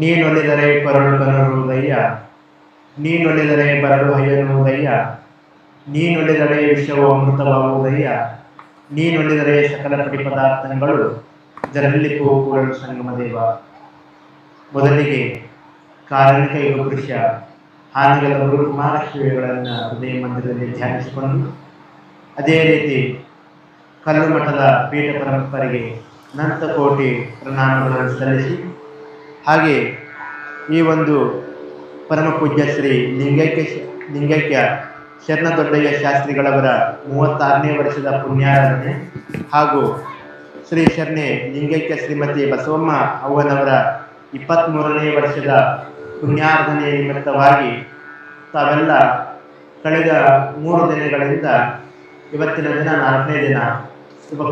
ನೀನೊಲಿದರೆ ಪರಳು ಕನರುವುದಯ್ಯ ನೀನೊಲಿದರೆ ಬರಲು ಹಯ್ಯನುವುದಯ್ಯ ನೀನೊಲಿದರೆ ವಿಶ್ವವು ಅಮೃತವಾಗುವುದಯ್ಯ. ನೀನೊಲಿದರೆ ಸಕಲ ಪಡಿ ಪದಾರ್ಥಗಳು ಜನರಲ್ಲಿ ಕೂಡಲು ಸಂಗಮ ದೇವ. ಮೊದಲಿಗೆ ಕಾರಣಿಕ ಯುವ ಪುರುಷ ಹಾನಿಗಳ ಗುರು ಕುಮಾರಶ್ರೀಗಳನ್ನು ಹೃದಯ ಮಂದಿರದಲ್ಲಿ ಧ್ಯಾನಿಸಿಕೊಂಡು, ಅದೇ ರೀತಿ ಕಲ್ಲು ಮಠದ ಪೀಠ ಪರಂಪರೆಗೆ ಅನಂತ ಕೋಟಿ ಪ್ರಣಾಮಗಳನ್ನು ಸಲ್ಲಿಸಿ, ಹಾಗೆ ಈ ಒಂದು ಪರಮ ಪೂಜ್ಯ ಶ್ರೀ ಲಿಂಗೈಕ್ಯ ಲಿಂಗೈಕ್ಯ ಶರಣ ದೊಡ್ಡಯ್ಯ ಶಾಸ್ತ್ರಿಗಳವರ ಮೂವತ್ತಾರನೇ ವರ್ಷದ ಪುಣ್ಯಾರಾಧನೆ ಹಾಗೂ ಶ್ರೀ ಶರಣೆ ಲಿಂಗೈಕ್ಯ ಶ್ರೀಮತಿ ಬಸವಮ್ಮ ಅವ್ವನವರ ಇಪ್ಪತ್ತ್ಮೂರನೇ ವರ್ಷದ ಪುಣ್ಯಾರಾಧನೆಯ ನಿಮಿತ್ತವಾಗಿ ತಾವೆಲ್ಲ ಕಳೆದ ಮೂರು ದಿನಗಳಿಂದ, ಇವತ್ತಿನ ದಿನ ನಾಲ್ಕನೇ ದಿನ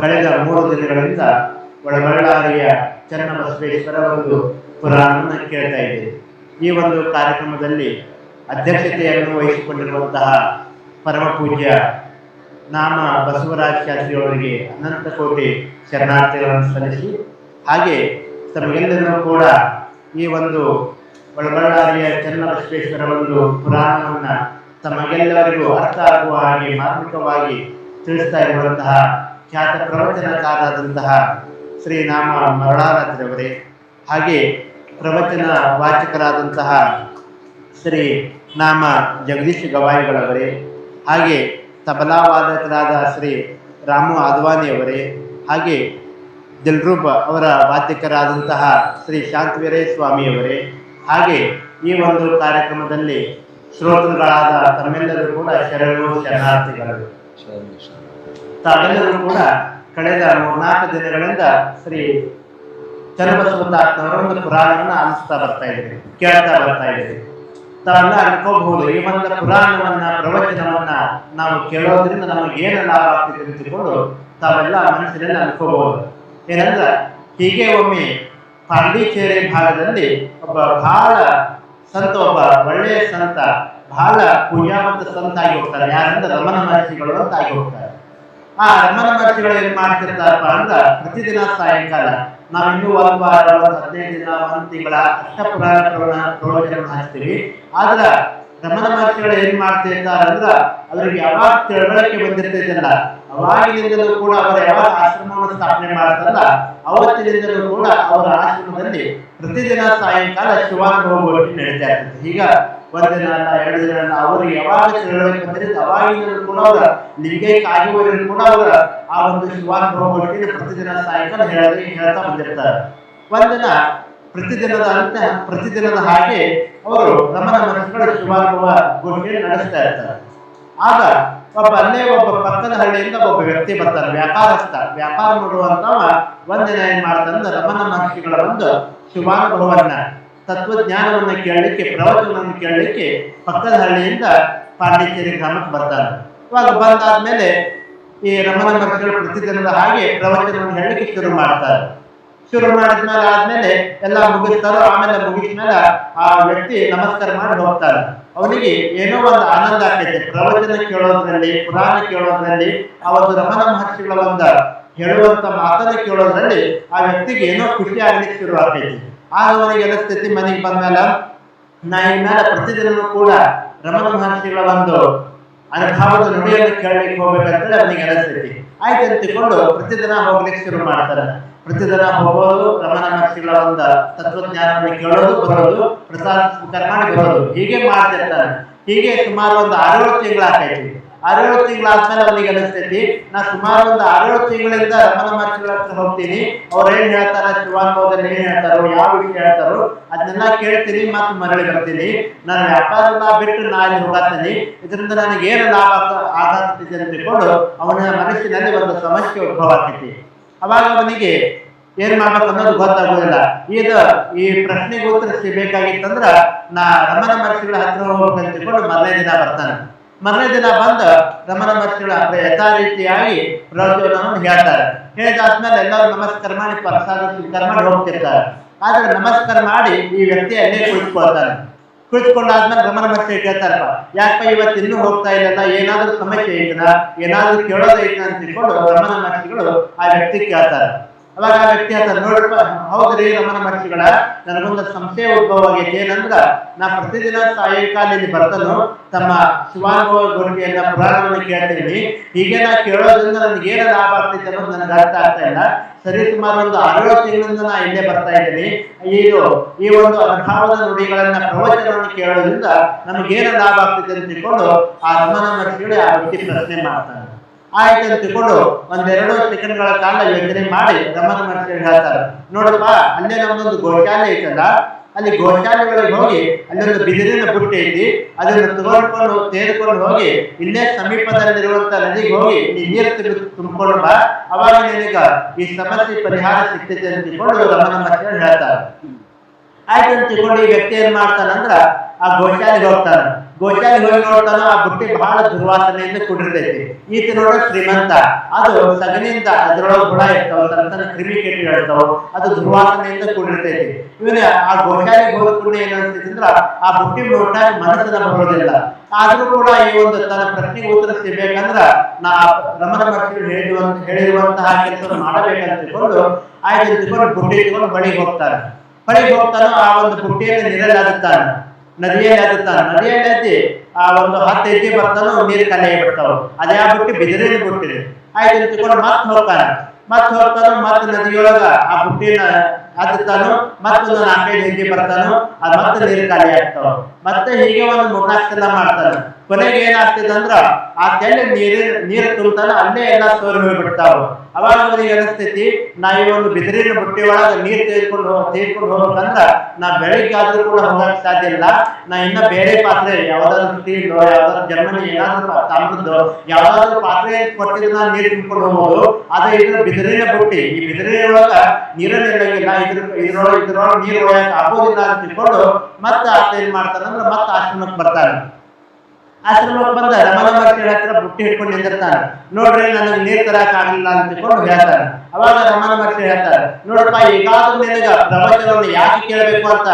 ಕಳೆದ ಮೂರು ದಿನಗಳಿಂದ ಒಳಬಳ್ಳಾರಿಯ ಚನ್ನಬಸವೇಶ್ವರ ಒಂದು ಪುರಾಣವನ್ನು ಕೇಳ್ತಾ ಇದ್ದೇವೆ ಈ ಒಂದು ಕಾರ್ಯಕ್ರಮದಲ್ಲಿ ಅಧ್ಯಕ್ಷತೆಯನ್ನು ವಹಿಸಿಕೊಂಡಿರುವಂತಹ ಪರಮ ಪೂಜ್ಯ ನಾಮ ಬಸವರಾಜ್ ಶಾಸ್ತ್ರಿ ಅವರಿಗೆ ಅನಂತ ಕೋಟಿ ಶರಣಾರ್ಥಿಗಳನ್ನು ಸಲ್ಲಿಸಿ, ಹಾಗೆ ತಮಗೆಲ್ಲರೂ ಕೂಡ ಈ ಒಂದು ಒಳಬಳ್ಳಾರಿಯ ಚನ್ನಬಸವೇಶ್ವರ ಒಂದು ಪುರಾಣವನ್ನು ತಮಗೆಲ್ಲರಿಗೂ ಅರ್ಥ ಆಗುವ ಹಾಗೆ ಮಾರ್ಮಿಕವಾಗಿ ತಿಳಿಸ್ತಾ ಇರುವಂತಹ ಖ್ಯಾತ ಪ್ರವಚನಕಾರರಾದಂತಹ ಶ್ರೀ ನಾಮ ಮರಳಾರತ್ರವರೇ ಹಾಗೆ ಪ್ರವಚನ ವಾಚಕರಾದಂತಹ ಶ್ರೀ ನಾಮ ಜಗದೀಶ್ ಗವಾಯಿಗಳವರೇ. ಹಾಗೆ ತಬಲಾ ವಾದಕರಾದ ಶ್ರೀ ರಾಮು ಆದ್ವಾನಿಯವರೇ. ಹಾಗೆ ದಿಲ್ರೂಪ ಅವರ ವಾದ್ಯಕರಾದಂತಹ ಶ್ರೀ ಶಾಂತವೀರೇ ಸ್ವಾಮಿಯವರೇ ಹಾಗೆ ಈ ಒಂದು ಕಾರ್ಯಕ್ರಮದಲ್ಲಿ ಶ್ರೋತೃಗಳಾದ ತಮ್ಮೆಲ್ಲರೂ ಕೂಡ ಶರಣು ಶರಣಾರ್ಥಿಗಳು. ತಾವೆಲ್ಲರೂ ಕೂಡ ಕಳೆದ ಮೂರ್ನಾಲ್ಕು ದಿನಗಳಿಂದ ಶ್ರೀ ಚನ್ನಬಸವತಾತ್ಮವರ ಒಂದು ಪುರಾಣವನ್ನು ಆಲಿಸ್ತಾ ಬರ್ತಾ ಇದ್ದೀರಿ ಕೇಳ್ತಾ ಬರ್ತಾ ಇದ್ದೀರಿ ತಾವೆಲ್ಲ ಅನ್ಕೋಬಹುದು, ಈ ಒಂದು ಪುರಾಣವನ್ನ, ಪ್ರವಚನವನ್ನ ನಾವು ಕೇಳೋದ್ರಿಂದ ನಮಗೆ ಏನು ಲಾಭ ಆಗ್ತಿದೆ ತಿಳ್ಕೊಂಡು ತಾವೆಲ್ಲ ಮನಸ್ಸಿನಲ್ಲಿ ಅನ್ಕೋಬಹುದು. ಏನಂದ್ರೆ, ಹೀಗೆ ಒಮ್ಮೆ ಪಾಂಡಿಚೇರಿ ಭಾಗದಲ್ಲಿ ಒಬ್ಬ ಬಹಳ ಸಂತ, ಒಬ್ಬ ಒಳ್ಳೆಯ ಸಂತ, ಬಹಳ ಪೂಜಾವಂತ ಸಂತ ಆಗಿ ಹೋಗ್ತಾರೆ ಯಾರಂದ್ರೆ ರಮಣ ಮಹರ್ಷಿಗಳು ಅಂತ ಆಗಿ ಹೋಗ್ತಾರೆ. ಆ ಮಹರ್ಷಿಗಳು ಏನ್ ಮಾಡ್ತಿರ್ತಾರಪ್ಪ ಅಂದ್ರ ಪ್ರತಿದಿನ ಸಾಯಂಕಾಲ ನಾವು ಇನ್ನೂ ಒಂದು ವಾರ ಹದಿನೈದು ದಿನ, ಒಂದು ತಿಂಗಳ ಅಷ್ಟ ಪುರಾಣ ಪ್ರವಚನ ಹಾಕ್ತೀವಿ ಆದ್ರ ಮಹರ್ಷಿಗಳು ಏನ್ ಮಾಡ್ತಿರ್ತಾರ ಅಂದ್ರ ಅವ್ರಿಗೆ ಯಾವಾಗ ತಿಳುವಳಿಕೆ ಬಂದಿರ್ತೈತಲ್ಲ ಅವಾಗಿನಿಂದಲೂ ಕೂಡ ಅವರ ಯಾವಾಗ ಆಶ್ರಮವನ್ನು ಸ್ಥಾಪನೆ ಮಾಡ್ತಾರಲ್ಲ ಅವತ್ತಿನಿಂದಲೂ ಕೂಡ ಅವರ ಆಶ್ರಮದಲ್ಲಿ ಪ್ರತಿದಿನ ಸಾಯಂಕಾಲ ಶಿವಾನುಭವ ನಡೀತಾ ಇರ್ತದೆ. ಈಗ ಒಂದಿನ ಅಲ್ಲ ಎರಡು ದಿನ ಅಲ್ಲ ಅವ್ರಿಗೆ ಯಾವಾಗ ತಿಳುವಳಿಕೆ ಬಂದಿರುತ್ತೆ ಅವಾಗಿನಿಂದಲೂ ಕೂಡ ಅವರ ಲಿಂಗೈಕ ಆಗಿವರೆಗೂ ಕೂಡ ಅವರ ಆ ಒಂದು ಶಿವಾನುಭವಗಳಿಗೆ ಪ್ರತಿದಿನ ಸಾಯಂಕಾಲ ಹೇಳಿ ಹೇಳ್ತಾ ಬಂದಿರ್ತಾರೆ. ಒಂದಿನ ಪ್ರತಿದಿನದ ಅಂತ, ಪ್ರತಿದಿನದ ಹಾಗೆ ಅವರು ರಮಣ ಮನಸ್ಸುಗಳು ಶಿವಾನುಭವ ಗೋಷ್ಠಿಯನ್ನು ನಡೆಸ್ತಾ ಇರ್ತಾರೆ. ಆಗ ಒಬ್ಬ ಅಲ್ಲೇ ಒಬ್ಬ ಪಕ್ಕದ ಹಳ್ಳಿಯಿಂದ ಒಬ್ಬ ವ್ಯಕ್ತಿ ಬರ್ತಾರೆ ವ್ಯಾಪಾರಸ್ಥ. ವ್ಯಾಪಾರ ಮಾಡುವಂತವ ಒಂದಿನ ಏನ್ ಮಾಡ್ತಂದ್ರೆ ರಮಣ ಮಹರ್ಷಿಗಳ ಒಂದು ಶಿವಾನುಭವವನ್ನ ತತ್ವಜ್ಞಾನವನ್ನ ಕೇಳಲಿಕ್ಕೆ, ಪ್ರವಚನವನ್ನು ಕೇಳಲಿಕ್ಕೆ ಪಕ್ಕದ ಹಳ್ಳಿಯಿಂದ ಪಾಂಡಿಚೇರಿ ಗ್ರಾಮಕ್ಕೆ ಬರ್ತಾರೆ. ಇವಾಗ ಬಂದಾದ್ಮೇಲೆ ಈ ರಮಣ ಮಹರ್ಷಿಗಳು ಪ್ರತಿದಿನದ ಹಾಗೆ ಪ್ರವಚನವನ್ನು ಹೇಳಲಿಕ್ಕೆ ಶುರು ಮಾಡ್ತಾರೆ. ಶುರು ಮಾಡಿದ್ಮೇಲೆ ಆದ್ಮೇಲೆ ಎಲ್ಲ ಮುಗಿಸ್ತಾರೋ, ಆಮೇಲೆ ಮುಗಿದ್ಮೇಲೆ ಆ ವ್ಯಕ್ತಿ ನಮಸ್ಕಾರ ಮಾಡಿ ಹೋಗ್ತಾರೆ ಅವನಿಗೆ ಏನೋ ಒಂದು ಆನಂದ ಆಗ್ತೈತೆ. ಪ್ರವಚನ ಕೇಳೋದ್ರಲ್ಲಿ, ಪುರಾಣ ಕೇಳೋದ್ರಲ್ಲಿ, ಆ ಒಂದು ರಮಣ ಮಹರ್ಷಿಗಳ ಒಂದು ಹೇಳುವಂತ ಮಾತನ್ನ ಕೇಳೋದ್ರಲ್ಲಿ ಆ ವ್ಯಕ್ತಿಗೆ ಏನೋ ಖುಷಿ ಆಗ್ಲಿಕ್ಕೆ ಶುರು ಆಗ್ತೈತಿ. ಅವನಿಗೆ ಸ್ಥಿತಿ ಮನೆಗೆ ಬಂದ್ಮೇಲೆ ನಾ ಇನ್ಮೇಲೆ ಪ್ರತಿದಿನವೂ ಕೂಡ ರಮಣ ಮಹರ್ಷಿಗಳ ಒಂದು ಅನುಭವದ ನುಡಿಯನ್ನು ಕೇಳಲಿಕ್ಕೆ ಹೋಗ್ಬೇಕಂತೇಳಿ ಅವನಿಗೆ ಅನಿಸ್ತೈತಿ ಆಯ್ತು ಅಂತ ತಿಳ್ಕೊಂಡು ಪ್ರತಿದಿನ ಹೋಗ್ಲಿಕ್ಕೆ ಶುರು ಮಾಡ್ತಾರೆ. ಪ್ರತಿದಿನ ಹೋಗೋದು, ರಮಣ ಮಹರ್ಷಿಗಳ ಒಂದು ತತ್ವಜ್ಞಾನವನ್ನು ಕೇಳೋದು, ಬರೋದು, ಪ್ರಸಾದ ಸ್ವೀಕಾರ ಮಾಡಿ ಬರೋದು. ಹೀಗೆ ಮಾಡ್ತಿರ್ತಾರೆ ಹೀಗೆ ಸುಮಾರು ಒಂದು ಆರೇಳು ತಿಂಗಳಾಗೈತಿ ಆರೇಳು ತಿಂಗಳಾದ್ಮೇಲೆ ಅವನಿಗೆ ಅನಿಸ್ತೈತಿ, ನಾ ಸುಮಾರು ಒಂದು ಆರೇಳು ತಿಂಗಳಿಂದ ರಮಣ ಮಹರ್ಷಿಗಳ ಹತ್ರ ಹೋಗ್ತೀನಿ. ಅವ್ರು ಏನ್ ಹೇಳ್ತಾರ ಶಿವಾನುಭವದಲ್ಲಿ ಏನ್ ಹೇಳ್ತಾರೋ, ಯಾವ ವಿಷಯ ಹೇಳ್ತಾರೋ, ಅದನ್ನೆಲ್ಲ ಕೇಳ್ತೀನಿ ಮತ್ತು ಮರಳಿ ಬರ್ತೀನಿ. ನಾನು ವ್ಯಾಪಾರ ಬಿಟ್ಟು ನಾ ಇಲ್ಲಿ ಹೋಗತ್ತೀನಿ ಇದರಿಂದ ನನಗೆ ಏನು ಲಾಭ ಅಂತ ತಿಳ್ಕೊಂಡು ಅವನ ಮನಸ್ಸಿನಲ್ಲಿ ಒಂದು ಸಮಸ್ಯೆ ಉದ್ಭವ ಆಗ್ತೈತಿ. ಅವಾಗ ಅವನಿಗೆ ಏನ್ ಮಾಡ್ಬೇಕು ಅನ್ನೋದು ಗೊತ್ತಾಗೋದಿಲ್ಲ. ಇದು ಈ ಪ್ರಶ್ನೆಗೆ ಉತ್ತರ ಬೇಕಾಗಿತ್ತಂದ್ರ ನಾ ರಮಣ ಮಹರ್ಷಿಗಳ ಹತ್ರ ಹೋಗ್ಬೇಕಂತ ತಿಳ್ಕೊಂಡು ಮಾರನೇ ದಿನ ಬರ್ತಾನೆ. ಮಾರನೇ ದಿನ ಬಂದು ರಮಣ ಮಹರ್ಷಿಗಳ ಯಥಾ ರೀತಿಯಾಗಿ ಪ್ರವಚನವನ್ನು ಹೇಳ್ತಾರೆ. ಹೇಳಿದಾದ್ಮೇಲೆ ಎಲ್ಲರೂ ನಮಸ್ಕಾರ ಮಾಡಿ ಪ್ರಸಾದ ಸ್ವೀಕಾರ ಮಾಡಿ ಹೋಗ್ತಿರ್ತಾರೆ. ಆದ್ರೆ ನಮಸ್ಕಾರ ಮಾಡಿ ಈ ವ್ಯಕ್ತಿ ಅಲ್ಲೇ ಕುಳಿತುಕೊಳ್ತಾರೆ ಕುಳಿತುಕೊಂಡಾದ್ಮೇಲೆ ರಮಣ ಕೇಳ್ತಾರಪ್ಪ ಯಾಕಪ್ಪ ಇವತ್ತು ಇನ್ನೂ ಹೋಗ್ತಾ ಇಲ್ಲ ಏನಾದ್ರೂ ಸಮಸ್ಯೆ ಐತನ? ಏನಾದ್ರೂ ಕೇಳೋದೈತ ಅಂತ ತಿಳ್ಕೊಂಡು ರಮಣ ಮಹರ್ಷಿಗಳು ಆ ವ್ಯಕ್ತಿ ಕೇಳ್ತಾರೆ. ಅವಾಗ ಆ ವ್ಯಕ್ತಿ ಅಂತ ನೋಡಪ್ಪ ಹೌದ್ರಿ ರಮಣ ಮಹರ್ಷಿಗಳ, ನನಗೊಂದು ಸಂಶಯ ಉದ್ಭವ ಆಗೈತಿ, ಏನಂದ್ರ, ನಾ ಪ್ರತಿದಿನ ಸಾಯಂಕಾಲ ಇಲ್ಲಿ ಬರ್ತಾನು, ತಮ್ಮ ಶಿವಾನುಭವ ಗೋರಿಕೆಯನ್ನ ಪುರಾಣವನ್ನು ಕೇಳ್ತೀನಿ. ಹೀಗೆ ನಾ ಕೇಳೋದ್ರಿಂದ ನನ್ಗೆ ಏನ ಲಾಭ ಆಗ್ತೈತೆ ಅನ್ನೋದು ನನಗೆ ಅರ್ಥ ಆಗ್ತಾ ಇಲ್ಲ. ಸರಿ, ಸುಮಾರು ಒಂದು ಅರವತ್ತು ತಿಂಗಳಿಂದ ನಾ ಇಲ್ಲೇ ಬರ್ತಾ ಇದ್ದೀನಿ. ಇದು, ಈ ಒಂದು ಅನುಭವದ ನುಡಿಗಳನ್ನ, ಪ್ರವಚನವನ್ನು ಕೇಳೋದ್ರಿಂದ ನಮಗೇನು ಲಾಭ ಆಗ್ತೈತೆ ಅಂತ ತಿಳ್ಕೊಂಡು ಆ ರಮಣ ಮಹರ್ಷಿಗಳು ಆ ವ್ಯಕ್ತಿ ಪ್ರಶ್ನೆ ಮಾಡ್ತಾನೆ ಆಯ್ತು ಅಂತ ತಿಳ್ಕೊಂಡು ಒಂದೆರಡು ಸೆಕೆಂಡ್ಗಳ ಕಾಲ ಯೋಚನೆ ಮಾಡಿ ಗಮನ ಮಹರ್ಷಿ ಹೇಳ್ತಾರೆ. ನೋಡಪ್ಪ, ಅಲ್ಲೇ ನಮ್ದೊಂದು ಗೋಶಾಲೆ ಐತಲ್ಲ, ಅಲ್ಲಿ ಗೋಶಾಲೆಗಳಿಗೆ ಹೋಗಿ ಅಲ್ಲೊಂದು ಬಿದಿರಿನ ಬುಟ್ಟಿ ಐತಿ, ಅದನ್ನು ತಗೊಂಡ್ಕೊಂಡು ತೆಗೆದುಕೊಂಡು ಹೋಗಿ ಇಲ್ಲೇ ಸಮೀಪದಲ್ಲಿರುವಂತ ನದಿಗೆ ಹೋಗಿ ನೀ ನೀರು ತೆಗೆದು ಅವಾಗ ನಿನಗ ಈ ಸಮಸ್ಯೆ ಪರಿಹಾರ ಸಿಗ್ತೈತೆ ಅಂತ ತಿಳ್ಕೊಂಡು ಗಮನ ಮಹರ್ಷಿ ಹೇಳ್ತಾರೆ. ಆಯ್ತು ಅಂತ ತಿಳ್ಕೊಂಡು ಈ ವ್ಯಕ್ತಿ ಏನ್ ಮಾಡ್ತಾನಂದ್ರ ಆ ಗೋಶಾಲೆಗೆ ಹೋಗ್ತಾನ. ಗೋಶಾಲೆಗೆ ಹೋಗಿ ನೋಡ್ತಾನ ಆ ಬುಟ್ಟಿ ಬಹಳ ದುರ್ವಾಸನೆಯಿಂದ ಕುಡಿರ್ತೈತಿ. ಈತ ನೋಡೋ ಶ್ರೀಮಂತ. ಅದು ಸಗಣಿಯಿಂದ ಅದ್ರೊಳಗೆ ಹುಳ ಇರ್ತಾವ ತನ್ನ ಕ್ರಿಮಿ ಕ್ರಿಮಿಕೀಟಗಳು ಇರ್ತಾವ, ಅದು ದುರ್ವಾಸನೆಯಿಂದ ಕುಡಿರ್ತೈತಿ. ಇವನ ಆ ಗೋಚಾರಿ ಹೋದ ಕೂಡ ಏನ್ ಆ ಬುಟ್ಟಿ ನೋಡ್ದಾಗ ಮನಸ್ಸನ್ನ ಬರೋದಿಲ್ಲ. ಆದ್ರೂ ಕೂಡ ಈ ಒಂದು ತನ್ನ ಪ್ರಶ್ನೆಗೆ ಉತ್ತರ ಸಿಗ್ಬೇಕಂದ್ರ, ನಾ ರಮನ ಮಹರ್ಷಿ ಹೇಳಿರುವಂತ ಹೇಳಿರುವಂತಹ ಕೆಲಸ ಮಾಡಬೇಕಂತ ತಿಳ್ಕೊಂಡು, ಆಯ್ತು ಬುಟ್ಟಿ ಇಟ್ಕೊಂಡು ಬಳಿಗೆ ಹೋಗ್ತಾರೆ ಬಳಿಗೆ ಹೋಗ್ತಾನೋ ಆ ಒಂದು ಬುಟ್ಟಿಯಲ್ಲಿ ನಿರಲಾಗುತ್ತಾನೆ. ನದಿಯಲ್ಲಿ ಅದ ನದಿಯಲ್ಲಿ ಅದ್ದಿ ಆ ಒಂದು ಹತ್ತು ಹೆಜ್ಜೆ ಬರ್ತಾನೋ ನೀರು ಕಲೆ ಬಿಡ್ತಾವ. ಅದೇ ಆ ಬುಟ್ಟಿ ಬಿದಿರಿನ ಬಿಟ್ಟಿದೆ ಆಯ್ತು ಮತ್ತೆ ಹೋಗ್ತಾನೆ. ಮತ್ತೆ ಹೋಗ್ತಾನ, ಮತ್ತೆ ನದಿಯೊಳಗ ಆ ಬುಟ್ಟಿನ ಅದುತ್ತಾನು ಮತ್ತೊಂದು ನಾಲ್ಕೈದು ಹೆಜ್ಜೆ ಬರ್ತಾನು? ಅದು ಮತ್ತೆ ನೀರು ಖಾಲಿ ಆಗ್ತಾವ ಮತ್ತೆ ಹೀಗೆ ಒಂದು ಸಲ ಮಾಡ್ತಾನೆ. ಕೊನೆಗೆ ಏನಾಗ್ತದೆ ಅಂದ್ರ ಆ ತೆಳ್ಳಿ ನೀರು ನೀರು ತುಂಬ್ತಾನ, ಅಲ್ಲೇ ಎಲ್ಲ ಸೋರಿ ಹೋಗ್ಬಿಡ್ತಾವ. ಅವಾಗ ಅವ್ರಿಗೆ ಅನಿಸ್ತೈತಿ, ನಾ ಈ ಒಂದು ಬಿದಿರಿನ ಬುಟ್ಟಿ ಒಳಗ ನೀರ್ ತೆಗೆದುಕೊಂಡು ಹೋಗ ತೆಗೆದುಕೊಂಡು ಹೋಗ್ಬೇಕಂದ್ರ ನಾ ಬೆಳಿಗ್ಗೆ ಆದ್ರೂ ಕೂಡ ಹೋಗಕ್ ಸಾಧ್ಯ ಇಲ್ಲ. ನಾ ಇನ್ನ ಬೇರೆ ಪಾತ್ರೆ, ಯಾವ್ದಾದ್ರು ಸ್ಟೀಲ್ ಯಾವ್ದಾದ್ರು ಜರ್ಮನಿ ಏನಾದ್ರು ತಾಮ್ರದ್ದು ಯಾವ್ದಾದ್ರು ಪಾತ್ರೆ ಕೊಟ್ಟಿದ್ರೆ ನಾನು ನೀರು ತುಂಬಿಕೊಂಡು ಹೋಗ್ಬೋದು. ಆದ್ರೆ ಇದ್ರ ಬಿದಿರಿನ ಬುಟ್ಟಿ. ಈ ಬಿದಿರಿನ ಒಳಗ ನೀರನ್ನ ಇರಂಗಿಲ್ಲ ಇದ್ರ ನೀರು ಅಂತ ತಿಳ್ಕೊಂಡು ಮತ್ತೆ ಆತ ಏನ್ ಅಂದ್ರೆ ಮತ್ತೆ ಆಶ್ರಮಕ್ಕೆ ಬರ್ತಾರೆ ಆಶ್ರಮಕ್ಕೆ ಬಂದ ರಮಣ ಮಹರ್ಷಿ ಹತ್ರ ಬುಟ್ಟಿ ಹಿಡ್ಕೊಂಡು ನಿಂದಿರ್ತಾನೆ ನೋಡ್ರಿ, ನನಗೆ ನೀರ್ ತರಕ್ ಆಗಲಿಲ್ಲ ಅಂತ ತಿಳ್ಕೊಂಡು ಹೇಳ್ತಾರೆ ಅವಾಗ ರಮಣ ಮಹರ್ಷಿ ಹೇಳ್ತಾರೆ ನೋಡಪ್ಪ ಈಗಾದ್ರೂ ನಿನಗ ಪ್ರವಚನವನ್ನು ಯಾಕೆ ಕೇಳಬೇಕು ಅಂತ?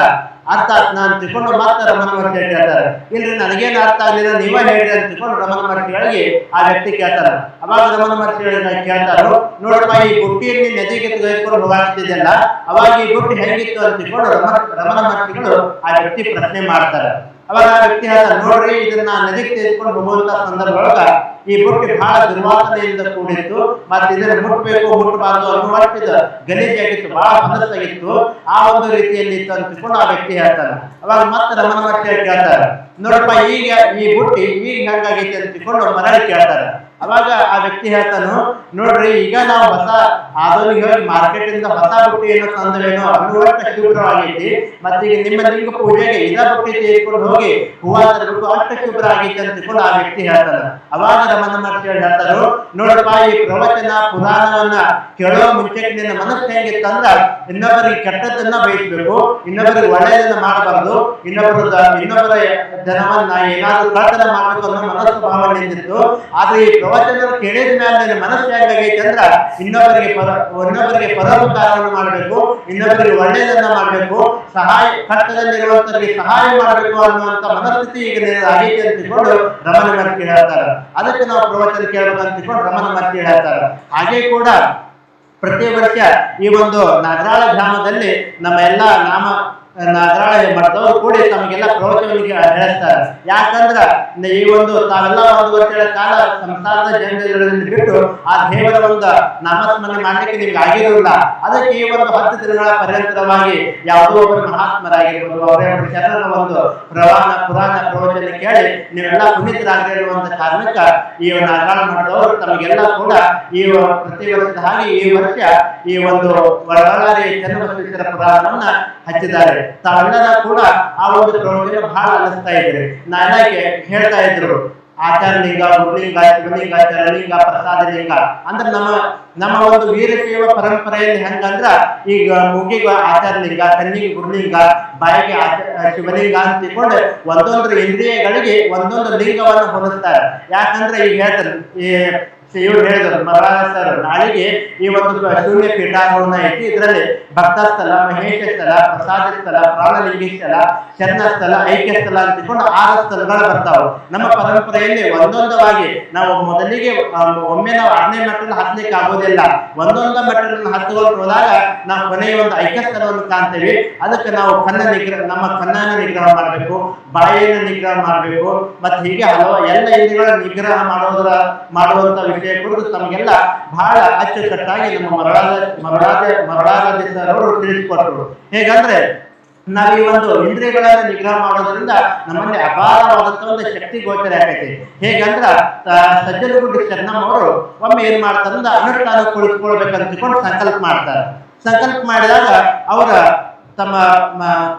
ಅರ್ಥ ಆಯ್ತು. ನಾನು ತಿಳ್ಕೊಂಡು ಮಾತ್ರ ರಮಣ ಮಹರ್ಷಿ ಹೇಳ್ತಾರೆ ಇಲ್ರಿ, ನನಗೇನು ಅರ್ಥ ಆಗಲಿಲ್ಲ, ನೀವೇ ಹೇಳ್ರಿ ಅಂತ ತಿಳ್ಕೊಂಡು ರಮಣ ಮಹರ್ಷಿಗಳಿಗೆ ಆ ವ್ಯಕ್ತಿ ಕೇಳ್ತಾರ. ಅವಾಗ ರಮಣ ಮಹರ್ಷಿಗಳನ್ನ ಕೇಳ್ತಾರೋ ನೋಡಪ್ಪ, ಈ ಬುಟ್ಟಿಯಲ್ಲಿ ನದಿಗೆ ತೆಗೆದುಕೊಂಡು ಹೋಗಾಕ್ತಿದ್ದಲ್ಲ ಅವಾಗ ಈ ಬುಟ್ಟಿ ಹೆಂಗಿತ್ತು ಅಂತ ತಿಳ್ಕೊಂಡು ರಮಣ ರಮಣ ಮಹರ್ಷಿಗಳು ಆ ವ್ಯಕ್ತಿ ಪ್ರಶ್ನೆ ಮಾಡ್ತಾರೆ. ಅವಾಗ ಆ ವ್ಯಕ್ತಿ ಹೇಳ್ತಾರೆ ನೋಡ್ರಿ, ಇದನ್ನ ನದಿಗೆ ತೆಗೆದುಕೊಂಡು ಹೋಗುವಂತ ಸಂದರ್ಭದೊಳಗ ಈ ಬುಟ್ಟಿ ಬಹಳ ದುರ್ವಾಸನೆಯಿಂದ ಕೂಡಿತ್ತು, ಮತ್ತೆ ಇದರ ಮುಟ್ಬೇಕು ಮುಟ್ಟಬಾರದು ಅನ್ನೋ ಮಟ್ಟಿದ ಗಲೀಜಾಗಿತ್ತು ಬಹಳ ಮನಸ್ಸಾಗಿತ್ತು ಆ ಒಂದು ರೀತಿಯಲ್ಲಿ ಇತ್ತು ಆ ವ್ಯಕ್ತಿ ಹೇಳ್ತಾನೆ. ಅವಾಗ ಮತ್ತೆ ನಮ್ಮನ್ನ ಮತ್ತೆ ಕೇಳ್ತಾರೆ ನೋಡಪ್ಪ, ಈಗ ಈ ಬುಟ್ಟಿ ಈಗ ಅಂತ ತಿಳ್ಕೊಂಡು ಮರಳಿ ಕೇಳ್ತಾರೆ ಅವಾಗ ಆ ವ್ಯಕ್ತಿ ಹೇಳ್ತಾನು, ನೋಡ್ರಿ, ಈಗ ನಾವು ಹೊಸ ಆಧುನಿಕ ಮಾರ್ಕೆಟ್ ಇಂದ ಹೊಸ ಬುಟ್ಟಿ ಏನೋ ತಂದ್ರೇನು ಅನ್ನುವಷ್ಟ ಶುಭ್ರವಾಗೈತಿ ಮತ್ತೆ ಈಗ ನಿಮ್ಮ ಲಿಂಗ ಪೂಜೆಗೆ ಇದ ಬುಟ್ಟಿ ತೆಗೆದುಕೊಂಡು ಹೋಗಿ ಹೂವ ತರಬೇಕು ಅಷ್ಟ ಶುಭ್ರ ಆಗೈತಿ ಅಂತ ತಿಳ್ಕೊಂಡು ಆ ವ್ಯಕ್ತಿ ಹೇಳ್ತಾನ. ಅವಾಗ ರಮಣ ಮಹರ್ಷಿ ಹೇಳ್ತಾರು, ನೋಡಪ್ಪ, ಈ ಪ್ರವಚನ, ಪುರಾಣವನ್ನ ಕೇಳೋ ಮುಂಚೆ ನಿನ್ನ ಮನಸ್ಸು ಹೆಂಗಿತ್ತಂದ್ರ ಇನ್ನೊಬ್ಬರಿಗೆ ಕೆಟ್ಟದನ್ನ ಬಯಸ್ಬೇಕು, ಇನ್ನೊಬ್ಬರಿಗೆ ಒಳ್ಳೆಯದನ್ನ ಮಾಡಬಾರ್ದು, ಇನ್ನೊಬ್ಬರ ಇನ್ನೊಬ್ಬರ ಜನವನ್ನ ಏನಾದ್ರೂ ಕಳ್ತನ ಮಾಡಬೇಕು ಅನ್ನೋ ಮನಸ್ಸು ಭಾವನೆ ಇದ್ದಿತ್ತು ಆದ್ರೆ ಈ ಪ್ರವಚನ ಕೇಳಿದ ಮೇಲೆ ಮನಸ್ಸು ಹೆಂಗಾಗೈತೆ ಅಂದ್ರ ಇನ್ನೊಬ್ಬರಿಗೆ ಪರ ಇನ್ನೊಬ್ಬರಿಗೆ ಪರೋಪಕಾರವನ್ನು ಮಾಡಬೇಕು, ಇನ್ನೊಬ್ಬರಿಗೆ ಒಳ್ಳೆಯದನ್ನ ಮಾಡಬೇಕು, ಸಹಾಯ ಕಷ್ಟದಲ್ಲಿರುವಂತವರಿಗೆ ಸಹಾಯ ಮಾಡಬೇಕು ಅನ್ನುವಂತ ಮನಸ್ಥಿತಿ ಈಗ ಆಗೈತೆ ಅಂತ ತಿಳ್ಕೊಂಡು ರಮಣ ಹೇಳ್ತಾರ. ಅದಕ್ಕೆ ನಾವು ಪ್ರವಚನ ಕೇಳಬೇಕು ಅಂತ ತಿಳ್ಕೊಂಡು ರಮಣ ಮಹರ್ಷಿ ಹೇಳ್ತಾರೆ. ಹಾಗೆ ಕೂಡ ಪ್ರತಿ ವರ್ಷ ಈ ಒಂದು ನಾಗರಾಳ ಗ್ರಾಮದಲ್ಲಿ ನಮ್ಮ ಎಲ್ಲ ನಾಮ ನಾಗರಾಳ ಮಠದವರು ಕೂಡಿ ತಮಗೆಲ್ಲ ಪ್ರವಚನಗಳಿಗೆ ಹೇಳ್ತಾರೆ ಯಾಕಂದ್ರ ಈ ಒಂದು ತಾವೆಲ್ಲ ಒಂದು ವರ್ಷಗಳ ಕಾಲ ಸಂಸಾರದ ಜನರಿಂದ ಬಿಟ್ಟು ಆ ದೇವರ ಒಂದು ನಾಮಸ್ಮರಣೆ ಮಾಡಲಿಕ್ಕೆ ನಿಮ್ಗೆ ಆಗಿರೋಲ್ಲ ಅದಕ್ಕೆ ಈ ಒಂದು ಹತ್ತು ದಿನಗಳ ಪರ್ಯಂತರವಾಗಿ ಯಾವುದೋ ಒಬ್ಬರು ಮಹಾತ್ಮರಾಗಿರ್ಬೋದು, ಅವರೇ ಒಂದು ಶರಣರ ಒಂದು ಪ್ರವಾಣ ಪುರಾಣ ಪ್ರವಚನ ಕೇಳಿ ನೀವೆಲ್ಲ ಪುನೀತರಾಗಿರುವಂತ ಕಾರಣಕ್ಕ ಈ ನಾಗರಾಳ ಮಾಡಿದವರು ತಮಗೆಲ್ಲ ಕೂಡ ಈ ಪ್ರತಿ ವರ್ಷದ ಹಾಗೆ ಈ ವರ್ಷ ಈ ಒಂದು ವರದಾರಿ ಚನ್ನಬಸವೇಶ್ವರ ಪುರಾಣವನ್ನ ಹಚ್ಚಿದ್ದಾರೆ. ತಾವೆಲ್ಲರ ಕೂಡ ಆ ಒಂದು ಪ್ರವಚನ ಬಹಳ ಅನಿಸ್ತಾ ಇದ್ರೆ ನಾನಾಗೆ ಹೇಳ್ತಾ ಇದ್ರು. ಆಚಾರ್ಯಲಿಂಗ ಗುರುಲಿಂಗ ಶಿವಲಿಂಗ, ಚರಲಿಂಗ ಪ್ರಸಾದ ಲಿಂಗ ಅಂದ್ರೆ ನಮ್ಮ ನಮ್ಮ ಒಂದು ವೀರಶೈವ ಪರಂಪರೆಯಲ್ಲಿ ಹೆಂಗಂದ್ರ ಈಗ ಮುಗಿಗ ಆಚಾರ್ಯಲಿಂಗ ಕಣ್ಣಿಗೆ ಗುರುಲಿಂಗ ಬಾಯಿಗೆ ಶಿವಲಿಂಗ ಅಂತ ತಿಳ್ಕೊಂಡು ಒಂದೊಂದು ಇಂದ್ರಿಯಗಳಿಗೆ ಒಂದೊಂದು ಲಿಂಗವನ್ನು ಹೋಲಿಸ್ತಾರೆ ಯಾಕಂದ್ರೆ ಈಗ ಹೇಳ್ತಾರೆ ಈ ಇವ್ರು ಹೇಳಿದ್ರು ಮಹಾರಾಜ ಸರ್, ನಾಳೆಗೆ ಈ ಒಂದು ಶೂನ್ಯ ಪೀಠಾರೋಹಣ ಐತಿ ಇದರಲ್ಲಿ ಭಕ್ತ ಸ್ಥಳ ಮಹೇಶ ಸ್ಥಳ, ಪ್ರಸಾದ ಸ್ಥಳ, ಪ್ರಾಣಲಿಂಗಿ ಸ್ಥಳ ಚನ್ನ ಸ್ಥಳ, ಐಕ್ಯ ಸ್ಥಳ ಆರು ಸ್ಥಳಗಳು ಬರ್ತಾವೆ. ನಮ್ಮ ಪರಂಪರೆಯಲ್ಲಿ ಒಂದೊಂದವಾಗಿ ನಾವು ಮೊದಲಿಗೆ ಒಮ್ಮೆ ನಾವು ಆರನೇ ಮಟ್ಟದಲ್ಲಿ ಹತ್ತಲಿಕ್ಕೆ ಆಗೋದಿಲ್ಲ. ಒಂದೊಂದು ಮಟ್ಟದಲ್ಲಿ ಹತ್ತುಕೊಂಡು ಹೋದಾಗ ನಾವು ಕೊನೆಯ ಒಂದು ಐಕ್ಯ ಸ್ಥಳವನ್ನು ಕಾಣ್ತೇವೆ. ಅದಕ್ಕೆ ನಾವು ಕನ್ನ ನಿಗ್ರಹ, ನಮ್ಮ ಕನ್ನನ ನಿಗ್ರಹ ಮಾಡಬೇಕು ಬಾಯಿಯನ್ನು ನಿಗ್ರಹ ಮಾಡಬೇಕು, ಮತ್ತೆ ಹೀಗೆ ಹಲವು ಎಲ್ಲ ಇಂದ್ರಿಗಳ ನಿಗ್ರಹ ಮಾಡೋದ್ರ ಮಾಡುವಂತ ವಿಷಯ ಕುರಿತು ತಮಗೆಲ್ಲ ಬಹಳ ಅಚ್ಚುಕಟ್ಟಾಗಿ ನಮ್ಮ ಮರಳಾದ ಮರಳಾದ ಮರಳಾದ ಅವರು ತಿಳಿಸಿಕೊಟ್ಟರು ಹೇಗಂದ್ರೆ, ನಾವು ಈ ಒಂದು ಇಂದ್ರಿಯಗಳನ್ನು ನಿಗ್ರಹ ಮಾಡೋದ್ರಿಂದ ನಮ್ಮಲ್ಲಿ ಅಪಾರವಾದಂತ ಒಂದು ಶಕ್ತಿ ಗೋಚರ ಆಗೈತಿ ಹೇಗಂದ್ರ ಸಜ್ಜನಗುಡ್ಡಿ ಶರಣಮ್ಮ ಅವರು ಒಮ್ಮೆ ಏನ್ ಮಾಡ್ತಾರಂದ್ರೆ ಅನುಷ್ಠಾನ ಕುಳಿತುಕೊಳ್ಬೇಕಂತ ತಿಳ್ಕೊಂಡು ಸಂಕಲ್ಪ ಮಾಡ್ತಾರೆ. ಸಂಕಲ್ಪ ಮಾಡಿದಾಗ ಅವರ ತಮ್ಮ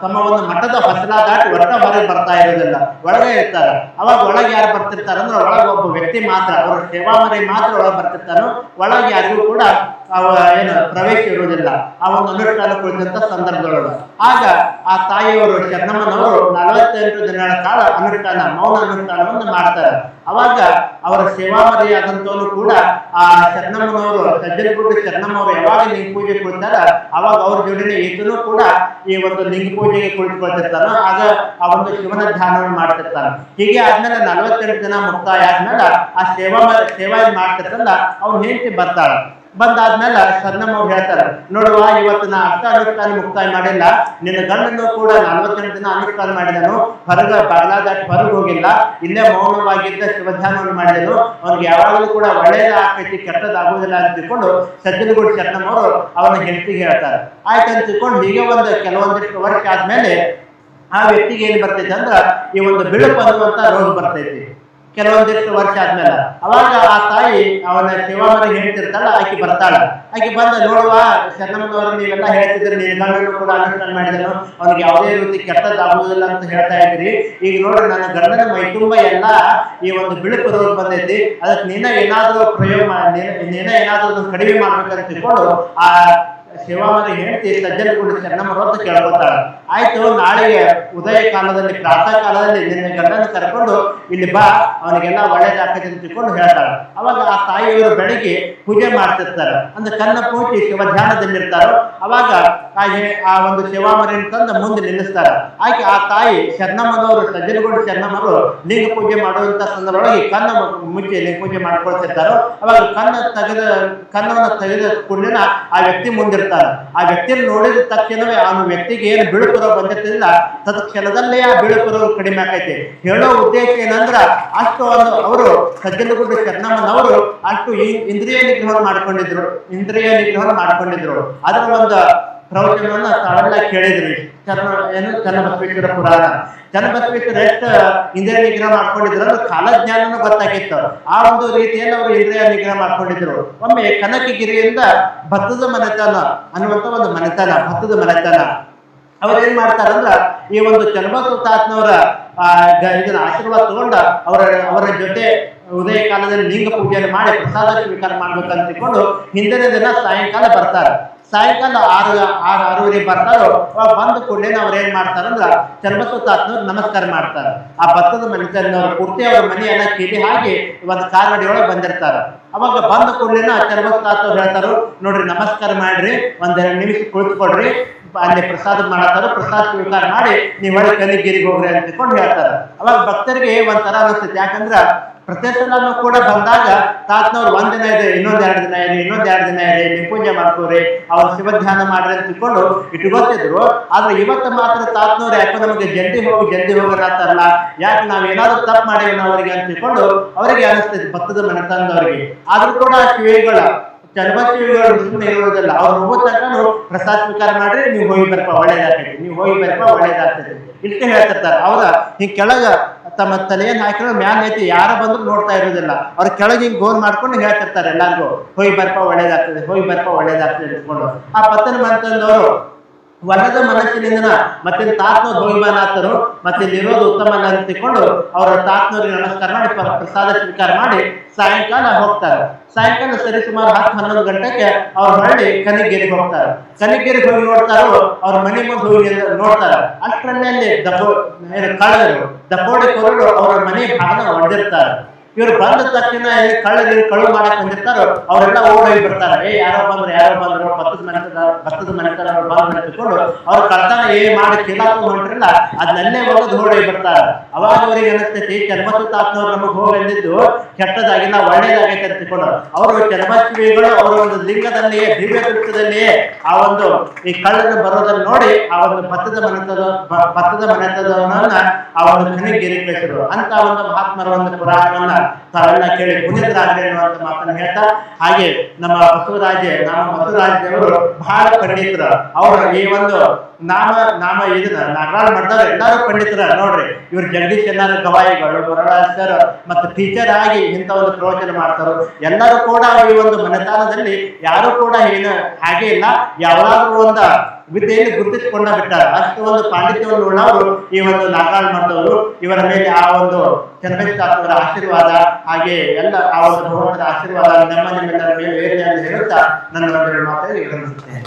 ತಮ್ಮ ಒಂದು ಮಠದ ಹೊಸಲ ದಾಟಿ ಒಟ್ಟ ಹೊರಗೆ ಬರ್ತಾ ಇರೋದಿಲ್ಲ. ಒಳಗೆ ಇರ್ತಾರೆ. ಅವಾಗ ಒಳಗೆ ಯಾರು ಬರ್ತಿರ್ತಾರೆ ಅಂದ್ರೆ ಒಳಗೆ ಒಬ್ಬ ವ್ಯಕ್ತಿ ಮಾತ್ರ. ಅವರ ಸೇವಾಮರಿ ಮಾತ್ರ ಒಳಗೆ ಬರ್ತಿರ್ತಾರೋ ಒಳಗೆ ಯಾರಿಗೂ ಕೂಡ ಏನು, ಪ್ರವೇಶ ಇರುವುದಿಲ್ಲ. ಆ ಒಂದು ಅನುಷ್ಠಾನ ಕುಳಿತಂತ ಸಂದರ್ಭದೊಳಗೆ. ಆಗ ಆ ತಾಯಿಯವರು ಶರಣಮ್ಮನವರು ನಲವತ್ತೆಂಟು ದಿನಗಳ ಕಾಲ ಅನುಷ್ಠಾನ ಮೌನ ಅನುಷ್ಠಾನವನ್ನು ಮಾಡ್ತಾರೆ. ಅವಾಗ ಅವರ ಸೇವಾಮರಿಯಾದಂತವನು ಕೂಡ ಆ ಶರಣಮ್ಮನವರು ಸಜ್ಜನಗುಡ್ಡ ಶರಣಮ್ಮವರು ಯಾವಾಗ ಲಿಂಗ ಪೂಜೆ ಕುಳಿತಾರ ಅವಾಗ ಅವ್ರ ಜೋಡಿನೇ ಈತನು ಕೂಡ ಈ ಒಂದು ಲಿಂಗ ಪೂಜೆಗೆ ಕುಳಿತುಕೊಳ್ತಿರ್ತಾನ. ಆಗ ಆ ಒಂದು ಶಿವನ ಧ್ಯಾನವನ್ನು ಮಾಡ್ತಿರ್ತಾನೆ. ಹೀಗೆ ಆದ್ಮೇಲೆ ನಲವತ್ತೆರಡು ದಿನ ಮುಕ್ತಾಯ ಆದ್ಮೇಲೆ ಆ ಸೇವಾ ಸೇವಾ ಮಾಡ್ತಿರ್ತಂದ್ರ ಅವ್ನ ಹೆಂಡತಿ ಬರ್ತಾಳ. ಬಂದಾದ್ಮೇಲೆ ಅವ್ರು ಹೇಳ್ತಾರೆ, ನೋಡುವ, ಇವತ್ತು ನಾ ಅರ್ಥ ಅನುಷ್ಠಾನ ಮುಕ್ತಾಯ ಮಾಡಿಲ್ಲ, ನಿನ್ನ ಗಂಡನ್ನು ಕೂಡ ನಲ್ವತ್ತೆಂಟು ದಿನ ಅನುಷ್ಠಾನ ಮಾಡಿದನು, ಹೊರಗ ಬಾಗ್ಲ ದಾಟಿ ಹೊರಗೆ ಹೋಗಿಲ್ಲ, ಇಲ್ಲೇ ಮೌನವಾಗಿದ್ದ ಶಿವಧ್ಯಾನವನ್ನು ಮಾಡಿದನು, ಅವ್ನಿಗೆ ಯಾವಾಗಲೂ ಕೂಡ ಒಳ್ಳೇದಾಗ್ತೈತಿ ಕೆಟ್ಟದಾಗುವುದಿಲ್ಲ ಅಂತ ತಿಳ್ಕೊಂಡು ಸಜ್ಜನಗೂಡಿ ಶರಣಮ್ಮ ಅವರು ಅವನ ಹೆಂಡತಿಗೆ ಹೇಳ್ತಾರೆ. ಆಯ್ತು ಅಂತ ತಿಳ್ಕೊಂಡು ಹೀಗೆ ಒಂದು ಕೆಲವೊಂದಿಷ್ಟು ವರ್ಷ ಆದ್ಮೇಲೆ ಆ ವ್ಯಕ್ತಿಗೆ ಏನ್ ಬರ್ತೈತೆ ಅಂದ್ರ, ಈ ಒಂದು ಬಿಳುಪು ಅನ್ನುವಂತ ರೋಗ ಬರ್ತೈತಿ. ಕೆಲವೊಂದಿಷ್ಟು ವರ್ಷ ಆದ್ಮೇಲೆ. ಅವಾಗ ಆ ತಾಯಿ ಅವನ ಸೇವಾಮರಿ ಹೇಳ್ತಿರ್ತಾಳ, ಆಕೆ ಬರ್ತಾಳ. ಆಕೆ ಬಂದ ನೋಡುವ ಶರಣಮ್ಮನವರು ನೀವೆಲ್ಲ ಹೇಳ್ತಿದ್ರೆ ಗಂಡನು ಕೂಡ ಅನುಷ್ಠಾನ ಮಾಡಿದನು. ಅವ್ನಿಗೆ ಯಾವುದೇ ರೀತಿ ಕೆಟ್ಟದಾಗುವುದಿಲ್ಲ ಅಂತ ಹೇಳ್ತಾ ಇದ್ರಿ ಈಗ ನೋಡ್ರಿ ನನ್ನ ಗಂಡನ ಮೈ ತುಂಬ ಎಲ್ಲ ಈ ಒಂದು ಬಿಳುಪು ರೋಗ ಬಂದೈತಿ. ಅದಕ್ಕೆ ನೀನ ಏನಾದ್ರೂ ಪ್ರಯೋಗ ನೀನ ಏನಾದ್ರೂ ಕಡಿಮೆ ಮಾಡ್ಬೇಕಂತ ತಿಳ್ಕೊಂಡು ಆ ಶಿವಮರಿ ಹೆಂಡತಿ ಸಜ್ಜನಗೊಂಡು ಶರಣಮ್ಮರು ಅಂತ ಕೇಳ್ಕೊತಾಳ ಆಯ್ತು, ನಾಳೆಗೆ ಉದಯ ಕಾಲದಲ್ಲಿ, ಪ್ರಾತಃ ಕಾಲದಲ್ಲಿ ನಿನ್ನ ಗಂಡನ ಕರ್ಕೊಂಡು ಇಲ್ಲಿ ಬಾ, ಅವನಿಗೆಲ್ಲ ಒಳ್ಳೇದಾಗ್ತದೆ ಅಂತ ತಿಳ್ಕೊಂಡು ಹೇಳ್ತಾಳೆ ಅವಾಗ ಆ ತಾಯಿಯವರು ಬೆಳಗ್ಗೆ ಪೂಜೆ ಮಾಡ್ತಿರ್ತಾರೆ. ಅಂದ್ರೆ ಕನ್ನ ಪೂಜಿ ಶಿವ ಧ್ಯಾನದಲ್ಲಿರ್ತಾರೋ, ಅವಾಗ ಆ ಒಂದು ಶಿವಾಮರಿನ ತಂದು ಮುಂದೆ ನಿಲ್ಲಿಸ್ತಾರೆ. ಆಕೆ ಆ ತಾಯಿ ಚೆನ್ನಮ್ಮನವರು ಸಜ್ಜನಗೊಂಡು ಚೆನ್ನಮ್ಮರು ಲಿಂಗ ಪೂಜೆ ಮಾಡುವಂತ ಸಂದರ್ಭದಲ್ಲಿ ಕನ್ನ ಮುಚ್ಚಿ ಲಿಂಗ ಪೂಜೆ ಮಾಡ್ಕೊಳ್ತಿರ್ತಾರೋ, ಅವಾಗ ಕನ್ನ ತೆಗೆದ, ಕನ್ನವನ್ನು ತೆಗೆದ ಕೂಡಲಿನ ಆ ವ್ಯಕ್ತಿ ಮುಂದಿರ್ತಾನೆ ಆ ವ್ಯಕ್ತಿಯನ್ನು ನೋಡಿದ ತಕ್ಷಣವೇ ಆ ವ್ಯಕ್ತಿಗೆ ಏನು ಬಿಳುಪುರ ಬಂದಿರ್ತಿಲ್ಲ ತತ್ಕ್ಷಣದಲ್ಲೇ ಆ ಬಿಳುಪುರ ಕಡಿಮೆ ಆಕೈತಿ. ಹೇಳೋ ಉದ್ದೇಶ ಏನಂದ್ರ, ಅಷ್ಟು ಒಂದು ಅವರು ಸಜ್ಜನಗುಡ್ಡ ಶರಣಮ್ಮನವರು ಅಷ್ಟು ಇಂದ್ರಿಯ ನಿಗ್ರಹ ಮಾಡ್ಕೊಂಡಿದ್ರು, ಇಂದ್ರಿಯ ನಿಗ್ರಹ ಮಾಡ್ಕೊಂಡಿದ್ರು. ಅದರ ಒಂದು ಪ್ರವಚನವನ್ನ ತಾವೆಲ್ಲ ಕೇಳಿದ್ರಿ. ಚನ್ನ ಏನು? ಚನ್ನಬಸವೇಶ್ವರ ಪುರಾಣ. ಚನ್ನಬಸವೇಶ್ವರ ಎಷ್ಟು ಇಂದ್ರಿಯ ನಿಗ್ರಹ ಮಾಡ್ಕೊಂಡಿದ್ರು ಅಂದ್ರೆ ಗೊತ್ತಾಗಿತ್ತು. ಆ ಒಂದು ರೀತಿಯಲ್ಲಿ ಅವರು ಇಂದ್ರಿಯ ನಿಗ್ರಹ ಮಾಡ್ಕೊಂಡಿದ್ರು. ಒಮ್ಮೆ ಕನಕಗಿರಿಯಿಂದ ಭತ್ತದ ಮನೆತನ ಅನ್ನುವಂತ ಒಂದು ಮನೆತನ, ಭತ್ತದ ಮನೆತನ. ಅವ್ರು ಏನ್ ಮಾಡ್ತಾರಂದ್ರ ಈ ಒಂದು ಚನ್ನಬಸವ ಆ ಇದನ್ನ ಆಶೀರ್ವಾದ ತಗೊಂಡ ಅವರ ಅವರ ಜೊತೆ ಉದಯ ಕಾಲದಲ್ಲಿ ಲಿಂಗ ಪೂಜೆಯನ್ನು ಮಾಡಿ ಪ್ರಸಾದ ಸ್ವೀಕಾರ ಮಾಡ್ಬೇಕಂತ ತಿಳ್ಕೊಂಡು ಹಿಂದಿನ ದಿನ ಸಾಯಂಕಾಲ ಬರ್ತಾರೆ. ಸಾಯಂಕಾಲ ಆರು ಆರು, ಆರೂವರೆ ಬರ್ತಾರೋ ಬಂದ ಕೂಡಲೇ ಅವ್ರು ಏನ್ ಮಾಡ್ತಾರಂದ್ರ ಚನ್ನಬಸವ ನಮಸ್ಕಾರ ಮಾಡ್ತಾರೆ. ಆ ಭತ್ತದ ಮನೆತನದವ್ರು ಪೂರ್ತಿ ಅವ್ರ ಮನೆಯನ್ನ ಕೇಳಿ ಹಾಕಿ ಒಂದು ಕಾಲ್ನಡಿ ಒಳಗೆ ಬಂದಿರ್ತಾರ. ಅವಾಗ ಬಂದ ಕೂಡಲೇ ಆ ಚರ್ಮಸುತ್ತಾತ್ನವ್ರು ಹೇಳ್ತಾರೋ, ನೋಡ್ರಿ ನಮಸ್ಕಾರ ಮಾಡ್ರಿ ಒಂದೆರಡು ನಿಮಿಷ ಕುಳಿತುಕೊಡ್ರಿ ಅಲ್ಲಿ ಪ್ರಸಾದ ಮಾಡತ್ತಾರ, ಪ್ರಸಾದ ಸ್ವೀಕಾರ ಮಾಡಿ ನೀವು ಒಳಗೆ ಕಲಿಗಿರಿಗೆ ಹೋಗ್ರಿ ಅಂತ ಹೇಳ್ತಾರ. ಅವಾಗ ಭಕ್ತರಿಗೆ ಒಂಥರ ಅನಿಸ್ತೈತೆ. ಯಾಕಂದ್ರ ಪ್ರತಿ ಕೂಡ ಬಂದಾಗ ತಾತನವ್ರು ಒಂದ್ ದಿನ ಇದೆ, ಇನ್ನೊಂದ್ ಎರಡು ದಿನ ಇದೆ, ಇನ್ನೊಂದ್ ಎರಡು ದಿನ ಇದೆ, ನೀವು ಪೂಜೆ ಮಾಡ್ಕೋರಿ, ಅವ್ರ ಶಿವ ಧ್ಯಾನ ಮಾಡ್ರಿ ಅಂತ ತಿಳ್ಕೊಂಡು ಇಟ್ಕೊತಿದ್ರು ಆದ್ರೆ ಇವತ್ತು ಮಾತ್ರ ತಾತನವ್ರು ಯಾಕೋ ನಮಗೆ ಜಲ್ದಿ ಹೋಗಿ, ಜಲ್ದಿ ಹೋಗೋಣ ಯಾಕೆ ನಾವ್ ಏನಾದ್ರು ತಪ್ಪು ಮಾಡೇವಿ ಅವರಿಗೆ ಅಂತ ತಿಳ್ಕೊಂಡು ಅವರಿಗೆ ಅನಿಸ್ತೈತಿ ಮನೆ ತಂದವ್ರಿಗೆ. ಆದ್ರೂ ಕೂಡ ಕಿವಿಗಳ ಚರ್ಮಶಿವಿಗಳು ಸುಮ್ಮನೆ ಇರುವುದಿಲ್ಲ ಅವ್ರು ಹೋಗೋ ತನಕ ಪ್ರಸಾದ ಸ್ವೀಕಾರ ಮಾಡ್ರಿ, ನೀವು ಹೋಗಿ ಬರ್ಪ ಒಳ್ಳೇದಾಗ್ತೈತಿ, ನೀವು ಹೋಗಿ ಬರ್ಪ ಒಳ್ಳೇದಾಗ್ತೈತಿ. ಇಷ್ಟು ಹೇಳ್ತಿರ್ತಾರೆ. ಅವ್ರ ಈ ಕೆಳಗ ತಮ್ಮ ತಲೆಯನ್ನು ಹಾಕಿರೋ ಮ್ಯಾಲ ಐತಿ, ಯಾರ ಬಂದ್ರು ನೋಡ್ತಾ ಇರೋದಿಲ್ಲ ಅವ್ರ ಕೆಳಗೆ ಹಿಂಗೆ ಗೋಲ್ ಮಾಡ್ಕೊಂಡು ಹೇಳ್ತಿರ್ತಾರೆ ಎಲ್ಲಾರ್ಗು ಹೋಯ್ ಬರ್ಪ, ಒಳ್ಳೇದಾಗ್ತದೆ ಹೋಯ್ ಬರ್ಪ, ಒಳ್ಳೇದಾಗ್ತದೆ ಇಟ್ಕೊಂಡು ಆ ಪತ್ತನ ಮಂತಂದವರು ವರದ ಮನಸ್ಸಿನಿಂದ ಮತ್ತೆ ತಾತ್ಮ ಹೋಗಿಬಾನಾತರು ಮತ್ತೆ ಇಲ್ಲಿರೋದು ಉತ್ತಮ ಅಂತಿಕೊಂಡು ಅವರ ತಾತ್ನವ್ರಿಗೆ ನಮಸ್ಕಾರ ಮಾಡಿ ಪ್ರಸಾದ ಸ್ವೀಕಾರ ಮಾಡಿ ಸಾಯಂಕಾಲ ಹೋಗ್ತಾರೆ. ಸಾಯಂಕಾಲ ಸರಿ ಸುಮಾರು ಹತ್ತು ಹನ್ನೊಂದು ಗಂಟೆಗೆ ಅವ್ರು ಮರಳಿ ಕನಿಗೇರಿಗೆ ಹೋಗ್ತಾರೆ. ಕನಿಗೇರಿಗೆ ಹೋಗಿ ನೋಡ್ತಾರೋ, ಅವ್ರ ಮನೆ ಮುಂದೆ ಹೋಗಿ ನೋಡ್ತಾರ. ಅಷ್ಟರಲ್ಲಿ ದಪೋ ಕಳೆದರು ಕಳ್ಳರು ಕೊರಳು ಅವರ ಮನೆ ಭಾಗನ ಹೊಡೆದಿರ್ತಾರೆ ಇವ್ರು ಬಂದ ತಕ್ಷಣ ಕಳ್ಳರು ಕಳ್ಳು ಮಾಡಕ್ ಬಂದಿರ್ತಾರ ಅವರೆಲ್ಲ ಓಡೋಗಿ ಬಿಡ್ತಾರ. ಏ, ಯಾರೋ ಬಂದ್ರೆ, ಯಾರೋ ಬಂದ್ರು, ಭತ್ತದ ಮನೆತನ ಭತ್ತದ ಮನೆತನ ಮನೆ ನಿಂತ್ಕೊಂಡು ಅವ್ರ ಕಳ್ತನ ಏ ಮಾಡಿ ಕಿಲಾಕು ಹೊಂಟ್ರಲ್ಲ ಅದನ್ನೇ ಒಳಗೆ ಓಡೋಗಿ ಬಿಡ್ತಾರ. ಅವಾಗ ಅವ್ರಿಗೆ ಅನಿಸ್ತೈತಿ ಚರ್ಮತ್ತು ನಮಗ್ ಹೋಗಿದ್ದು ಹೋಗಂದಿದ್ದು ನಾವು ಒಳ್ಳೇದಾಗೈತೆ ಅಂತ ತಿಳ್ಕೊಂಡು ಅವರು ಚರ್ಮಶ್ರೀಗಳು ಅವರ ಒಂದು ಲಿಂಗದಲ್ಲಿಯೇ ದಿವ್ಯ ಆ ಒಂದು ಈ ಕಳ್ಳನ ಬರೋದನ್ನ ನೋಡಿ ಆ ಒಂದು ಭತ್ತದ ಮನೆತದ ಭತ್ತದ ಮನೆತದವನ್ನ ಆ ಒಂದು ಖನಿಗಿರಿ ಕಳಿಸಿದ್ರು ಅಂತ ಒಂದು ಮಹಾತ್ಮರ ಒಂದು ಪುರಾಣವನ್ನ ತಾವೆಲ್ಲ ಕೇಳಿ ಪುನೀತರಾಗಲಿ ಅನ್ನುವಂತ ಮಾತನ್ನ ಹೇಳ್ತಾ, ಹಾಗೆ ನಮ್ಮ ಬಸವರಾಜ ನಮ್ಮ ಬಸವರಾಜವರು ಬಹಳ ಪಂಡಿತರು. ಅವರು ಈ ಒಂದು ನಾಮ ನಾಮ ಇದನ್ನ ನಾಗರಾಜ್ ಮಾಡಿದವ್ರು ಎಲ್ಲರೂ ಪಂಡಿತರ. ನೋಡ್ರಿ, ಇವ್ರು ಜಗದೀಶ್ ಎಲ್ಲಾರು ಗವಾಯಿಗಳು ಬರರಾಜ್ ಸರ್ ಮತ್ತು ಟೀಚರ್ ಆಗಿ ಇಂಥ ಒಂದು ಪ್ರವಚನ ಮಾಡ್ತಾರೋ. ಎಲ್ಲರೂ ಕೂಡ ಈ ಒಂದು ಮನೆತನದಲ್ಲಿ ಯಾರು ಕೂಡ ಏನು ಹಾಗೆ ಇಲ್ಲ. ಯಾವಾಗಲೂ ಒಂದು ವಿದ್ಯೆಯಲ್ಲಿ ಗುರುತಿಸಿಕೊಂಡ ಬಿಟ್ಟಾರ ಅಷ್ಟು ಒಂದು ಪಾಂಡಿತ್ಯವನ್ನು ಉಳ್ಳವರು ಈ ಒಂದು ನಾಗಾಳ್ ಮಾಡಿದವರು ಇವರ ಮೇಲೆ ಆ ಒಂದು ಚಂದ್ರಶಾಸ್ತ್ರ ಆಶೀರ್ವಾದ ಹಾಗೆ ಎಲ್ಲ ಆ ಒಂದು ಭಗವಂತನ ಆಶೀರ್ವಾದ ನಮ್ಮ ನಿಮ್ಮೆಲ್ಲರ ಮೇಲೆ ಹೇಳುತ್ತಾ ನನ್ನ ಮಾತನ್ನು ವಿರಮಿಸುತ್ತೇನೆ